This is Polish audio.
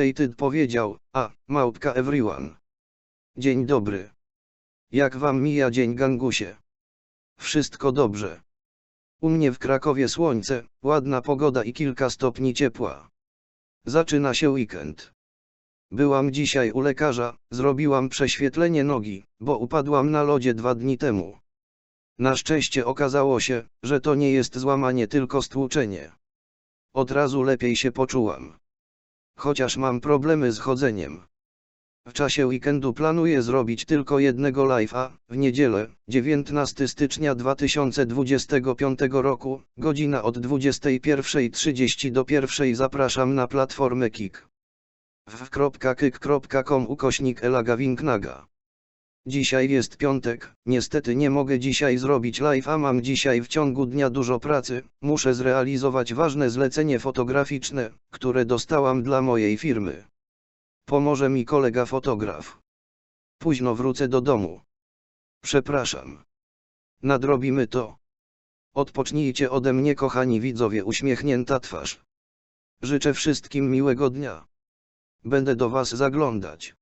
Ejtyd powiedział, a, małpka everyone. Dzień dobry. Jak wam mija dzień gangusie? Wszystko dobrze. U mnie w Krakowie słońce, ładna pogoda i kilka stopni ciepła. Zaczyna się weekend. Byłam dzisiaj u lekarza, zrobiłam prześwietlenie nogi, bo upadłam na lodzie dwa dni temu. Na szczęście okazało się, że to nie jest złamanie tylko stłuczenie. Od razu lepiej się poczułam. Chociaż mam problemy z chodzeniem. W czasie weekendu planuję zrobić tylko jednego live'a, w niedzielę, 19 stycznia 2025 roku, godzina od 21.30 do 1.00 zapraszam na platformę Kik. w.kyk.com ukośnik Elaga Winknaga. Dzisiaj jest piątek, niestety nie mogę dzisiaj zrobić live, a mam dzisiaj w ciągu dnia dużo pracy, muszę zrealizować ważne zlecenie fotograficzne, które dostałam dla mojej firmy. Pomoże mi kolega fotograf. Późno wrócę do domu. Przepraszam. Nadrobimy to. Odpocznijcie ode mnie kochani widzowie uśmiechnięta twarz. Życzę wszystkim miłego dnia. Będę do was zaglądać.